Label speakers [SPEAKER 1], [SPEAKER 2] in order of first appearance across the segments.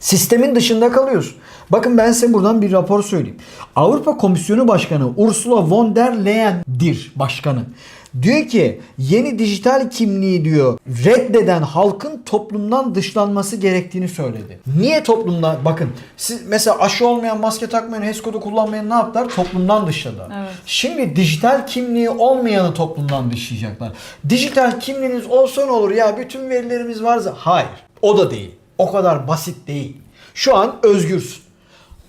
[SPEAKER 1] Sistemin dışında kalıyorsun. Bakın ben size buradan bir rapor söyleyeyim. Avrupa Komisyonu Başkanı Ursula von der Leyen'dir başkanı. Diyor ki yeni dijital kimliği diyor reddeden halkın toplumdan dışlanması gerektiğini söyledi. Niye toplumdan? Bakın siz mesela aşı olmayan, maske takmayan, HES kodu kullanmayan ne yaptılar? Toplumdan dışladılar.
[SPEAKER 2] Evet.
[SPEAKER 1] Şimdi dijital kimliği olmayanı toplumdan dışlayacaklar. Dijital kimliğiniz olsa ne olur ya bütün verilerimiz varsa. Hayır. O da değil. O kadar basit değil. Şu an özgürsün.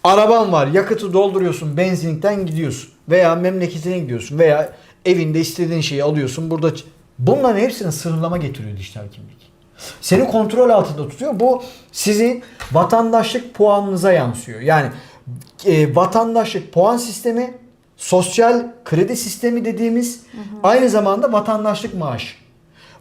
[SPEAKER 1] Araban var, yakıtı dolduruyorsun, benzinlikten gidiyorsun veya memleketine gidiyorsun veya evinde istediğin şeyi alıyorsun. Burada bunların hepsine sınırlama getiriyor dijital kimlik. Seni kontrol altında tutuyor. Bu sizin vatandaşlık puanınıza yansıyor. Yani e, vatandaşlık puan sistemi, sosyal kredi sistemi dediğimiz aynı zamanda vatandaşlık maaşı.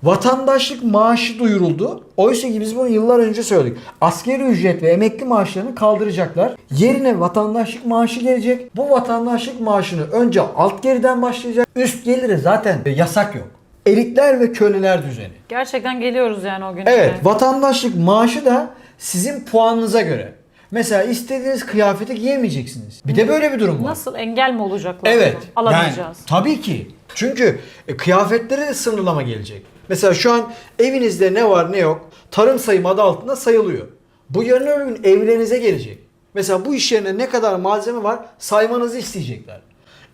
[SPEAKER 1] Vatandaşlık maaşı duyuruldu. Oysa ki biz bunu yıllar önce söyledik. Askeri ücret ve emekli maaşlarını kaldıracaklar. Yerine vatandaşlık maaşı gelecek. Bu vatandaşlık maaşını önce alt geriden başlayacak. Üst gelire zaten yasak yok. Elitler ve köleler düzeni.
[SPEAKER 2] Gerçekten geliyoruz yani o güne.
[SPEAKER 1] Evet, vatandaşlık maaşı da sizin puanınıza göre. Mesela istediğiniz kıyafeti giyemeyeceksiniz. Bir de böyle bir durum var.
[SPEAKER 2] Nasıl engel mi olacaklar?
[SPEAKER 1] Evet.
[SPEAKER 2] Alamayacağız.
[SPEAKER 1] Yani, tabii ki. Çünkü e, kıyafetlere de sınırlama gelecek. Mesela şu an evinizde ne var ne yok tarım sayım adı altında sayılıyor. Bu yarın öbür gün evlerinize gelecek. Mesela bu iş yerine ne kadar malzeme var saymanızı isteyecekler.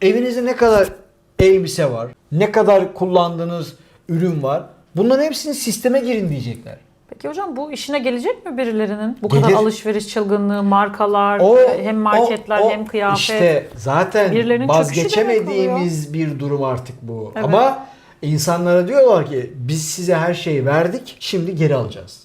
[SPEAKER 1] Evinizde ne kadar elbise var, ne kadar kullandığınız ürün var. Bunların hepsini sisteme girin diyecekler.
[SPEAKER 2] Peki hocam bu işine gelecek mi birilerinin? Bu
[SPEAKER 1] Gelir.
[SPEAKER 2] kadar alışveriş çılgınlığı, markalar,
[SPEAKER 1] O
[SPEAKER 2] hem marketler
[SPEAKER 1] o- o
[SPEAKER 2] hem kıyafet.
[SPEAKER 1] İşte zaten vazgeçemediğimiz bir durum artık bu.
[SPEAKER 2] Evet.
[SPEAKER 1] Ama insanlara diyorlar ki biz size her şeyi verdik şimdi geri alacağız.